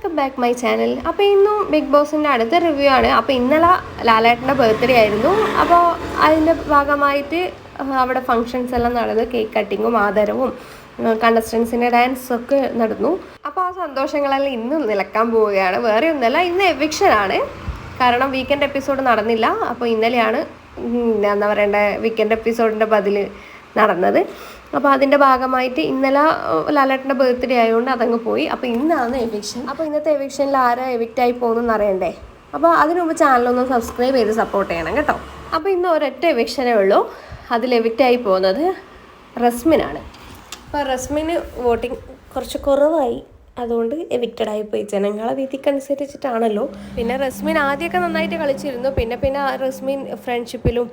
Welcome back my channel അപ്പോൾ ഇന്നും big ബോസിന്റെ അടുത്ത റിവ്യൂ ആണ്. അപ്പോൾ ഇന്നലെ ലാലേട്ടന്റെ ബർത്ത്ഡേ ആയിരുന്നു. അപ്പോൾ അതിന്റെ ഭാഗമായിട്ട് അവിടെ ഫങ്ഷൻസ് എല്ലാം നടന്നു കേക്ക് കട്ടിങ്ങും ആദരവും കണ്ടസ്റ്റൻസിന്റെ ഡാൻസ് ഒക്കെ നടന്നു. അപ്പോൾ ആ സന്തോഷങ്ങളെല്ലാം ഇന്നും നിലക്കാൻ പോവുകയാണ്. വേറെ ഒന്നല്ല ഇന്ന് എവിക്ഷനാണ് കാരണം വീക്കെൻഡ് എപ്പിസോഡ് നടന്നില്ല. അപ്പോൾ ഇന്നലെയാണ് എന്താ പറയേണ്ട വീക്കെൻഡ് എപ്പിസോഡിന്റെ ബതിൽ നടന്നത്. അപ്പോൾ അതിന്റെ ഭാഗമായിട്ട് ഇന്നലെ ലാലേട്ടന്റെ ബർത്ത്ഡേ ആയതുകൊണ്ട് അതങ്ങ് പോയി. അപ്പോൾ ഇന്നാണ് എവിക്ഷൻ അപ്പോൾ ഇന്നത്തെ എവിക്ഷനിൽ ആരാ എവിക്റ്റ് ആയി പോകുന്നതെന്ന് അറിയണ്ടേ? അപ്പോൾ അതിനുമുമ്പ് ചാനലൊന്ന് സബ്സ്ക്രൈബ് ചെയ്ത് സപ്പോർട്ട് ചെയ്യണം കേട്ടോ. അപ്പോൾ ഇന്ന് ഒരൊറ്റ എവിക്ഷനേ ഉള്ളൂ. അതിൽ എവിക്റ്റ് ആയി പോകുന്നത് റസ്മിനാണ്. അപ്പോൾ റസ്മിന് വോട്ടിംഗ് കുറച്ച് കുറവായി. അതുകൊണ്ട് എവിക്റ്റഡ് ആയിപ്പോയി ജനങ്ങളെ വിധിക്കനുസരിച്ചിട്ടാണല്ലോ പിന്നെ റസ്മിൻ ആദ്യമൊക്കെ നന്നായിട്ട് കളിച്ചിരുന്നു. പിന്നെ പിന്നെ റസ്മിൻ ഫ്രണ്ട്ഷിപ്പിലും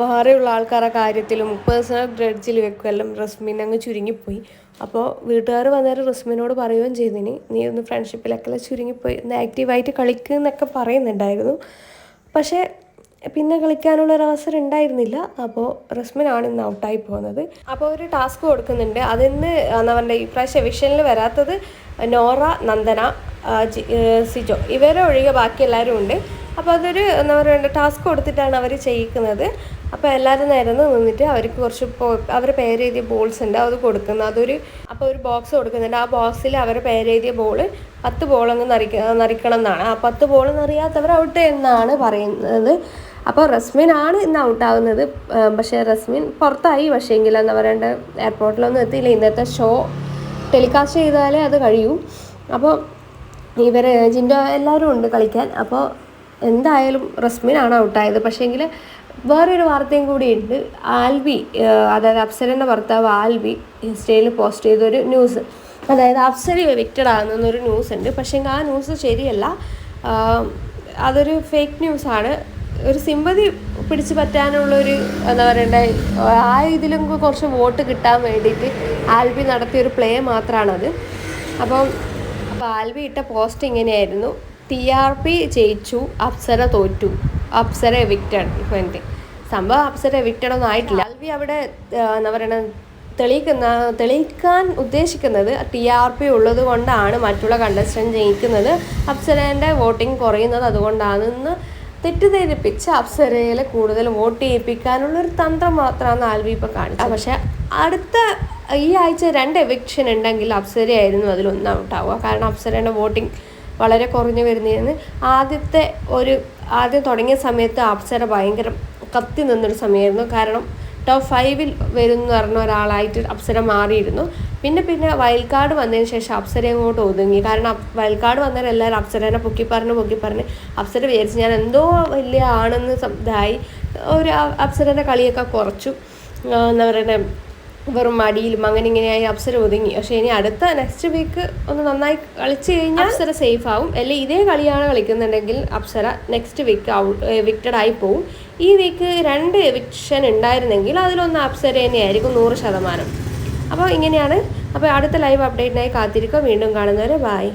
വേറെയുള്ള ആൾക്കാരുടെ കാര്യത്തിലും പേഴ്സണൽ ഗ്രഡ്ജിൽ വെക്കുമെല്ലാം റസ്മിൻ അങ്ങ് ചുരുങ്ങിപ്പോയി. അപ്പോൾ വീട്ടുകാർ വന്നേരം റസ്മിനോട് പറയുകയും ചെയ്തിന് നീ ഒന്ന് ഫ്രണ്ട്ഷിപ്പിലൊക്കെ ചുരുങ്ങിപ്പോയി. ഒന്ന് ആക്റ്റീവായിട്ട് കളിക്കുന്നൊക്കെ പറയുന്നുണ്ടായിരുന്നു. പക്ഷേ പിന്നെ കളിക്കാനുള്ള ഒരു അവസരം ഉണ്ടായിരുന്നില്ല അപ്പോൾ റസ്മിനാണ് ഇന്ന് ഔട്ടായി പോകുന്നത്. അപ്പോൾ ഒരു ടാസ്ക് കൊടുക്കുന്നുണ്ട്. അതിന്ന് പറയുക ഇപ്രാവശ്യം വിഷനിൽ വരാത്തത് നോറ നന്ദന സിജോ ഇവരെ ഒഴികെ ബാക്കി എല്ലാവരും ഉണ്ട്. അപ്പോൾ അതൊരു എന്താ പറയുക ടാസ്ക് കൊടുത്തിട്ടാണ് അവർ ചെയ്യിക്കുന്നത്. അപ്പോൾ എല്ലാവരും നിരന്ന് നിന്നിട്ട് അവർക്ക് കുറച്ച് അവരെ പേര് പേരെഴുതിയ ബോൾസ് ഉണ്ട് അത് കൊടുക്കുന്നത് അതൊരു അപ്പോൾ ഒരു ബോക്സ് കൊടുക്കുന്നുണ്ട്. ആ ബോക്സിൽ അവരുടെ പേരെഴുതിയ ബോൾ പത്ത് ബോളങ്ങ് നറിക്ക നറിക്കണം എന്നാണ് ആ പത്ത് ബോൾ നറിയാത്തവർ ഔട്ട് എന്നാണ് പറയുന്നത്. അപ്പോൾ റസ്മിൻ ആണ് ഇന്ന് ഔട്ടാവുന്നത് പക്ഷേ റസ്മിൻ പുറത്തായി. പക്ഷേ എങ്കിൽ എന്താ പറയണ്ട എയർപോർട്ടിലൊന്നും എത്തിയില്ല. ഇന്നത്തെ ഷോ ടെലികാസ്റ്റ് ചെയ്താലേ അത് കഴിയൂ. അപ്പോൾ ഇവർ ജിൻഡോ എല്ലാവരും ഉണ്ട് കളിക്കാൻ. അപ്പോൾ എന്തായാലും റസ്മിനാണ് ഔട്ടായത് പക്ഷേങ്കിൽ വേറൊരു വാർത്തയും കൂടി ഉണ്ട്. ആൽബി അതായത് അപ്സരന്റെ ഭർത്താവ് ആൽബി ഇൻസ്റ്റയിൽ പോസ്റ്റ് ചെയ്തൊരു ന്യൂസ്. അതായത് അപ്സര എവിക്റ്റഡ് ആകുന്നൊരു ന്യൂസ് ഉണ്ട്. പക്ഷേ ആ ന്യൂസ് ശരിയല്ല. അതൊരു ഫേക്ക് ന്യൂസാണ് ഒരു സിമ്പതി പിടിച്ചു പറ്റാനുള്ളൊരു എന്താ പറയണ്ടേ ആ ഇതിലും കുറച്ച് വോട്ട് കിട്ടാൻ വേണ്ടിയിട്ട് ആൽബി നടത്തിയൊരു പ്ലേ മാത്രമാണത് അപ്പം അപ്പോൾ ആൽബി ഇട്ട പോസ്റ്റ് ഇങ്ങനെയായിരുന്നു. ടി ആർ പി ജയിച്ചു അപ്സര തോറ്റു. അപ്സര എവിക്റ്റാണ് ഇപ്പോൾ എന്റെ സംഭവം അപ്സര എവിക്റ്റഡ് ഒന്നും ആയിട്ടില്ല. ആൽബി അവിടെ എന്താ പറയണ തെളിയിക്കുന്ന തെളിയിക്കാൻ ഉദ്ദേശിക്കുന്നത് ടി ആർ പി ഉള്ളത് കൊണ്ടാണ് മറ്റുള്ള കണ്ടസ്റ്റൻ ജയിക്കുന്നത്. അപ്സരേന്റെ വോട്ടിംഗ് കുറയുന്നത് അതുകൊണ്ടാണെന്ന് തെറ്റിദ്ധരിപ്പിച്ച് അപ്സരയിൽ കൂടുതൽ വോട്ട് ചെയ്യിപ്പിക്കാനുള്ള ഒരു തന്ത്രം മാത്രമാണ് ആൽവി ഇപ്പോൾ കാണിച്ചത്. പക്ഷേ അടുത്ത ഈ ആഴ്ച രണ്ട് എവിക്ഷൻ ഉണ്ടെങ്കിൽ അപ്സരയായിരുന്നു അതിലൊന്നാം ഉണ്ടാവുക കാരണം അപ്സരയുടെ വോട്ടിംഗ് വളരെ കുറഞ്ഞു വരുന്നതിന് ആദ്യത്തെ ഒരു ആദ്യം തുടങ്ങിയ സമയത്ത് അപ്സര ഭയങ്കര കത്തി നിന്നൊരു സമയമായിരുന്നു. കാരണം ടോപ്പ് ഫൈവിൽ വരും എന്ന് പറഞ്ഞ ഒരാളായിട്ട് അപ്സര മാറിയിരുന്നു. പിന്നെ പിന്നെ വൈൽഡ് കാർഡ് വന്നതിന് ശേഷം അപ്സര അങ്ങോട്ട് ഒതുങ്ങി. കാരണം വൈൽഡ് കാർഡ് എല്ലാവരും അപ്സരനെ പൊക്കി പറഞ്ഞ് പൊക്കി പറഞ്ഞ് അപ്സര വിചാരിച്ച് ഞാൻ എന്തോ വലിയ ആണെന്ന് ഇതായി. ഒരു അപ്സരന്റെ കളിയൊക്കെ കുറച്ചു. എന്താ പറയുക വെറും മടിയിലും അങ്ങനെ ഇങ്ങനെയായി അപ്സര ഒതുങ്ങി. പക്ഷേ ഇനി അടുത്ത നെക്സ്റ്റ് വീക്ക് ഒന്ന് നന്നായി കളിച്ചു കഴിഞ്ഞാൽ അപ്സര സേഫ് ആവും. അല്ലെങ്കിൽ ഇതേ കളിയാണ് കളിക്കുന്നുണ്ടെങ്കിൽ Apsara next week out evicted ആയി പോവും. ഈ വീക്ക് രണ്ട് എവിക്ഷൻ ഉണ്ടായിരുന്നെങ്കിൽ അതിലൊന്ന് അപ്സര തന്നെയായിരിക്കും നൂറ് ശതമാനം. അപ്പോൾ ഇങ്ങനെയാണ്. അപ്പോൾ അടുത്ത ലൈവ് അപ്ഡേറ്റിനായി കാത്തിരിക്കുക. വീണ്ടും കാണുന്നവരെ ബായ്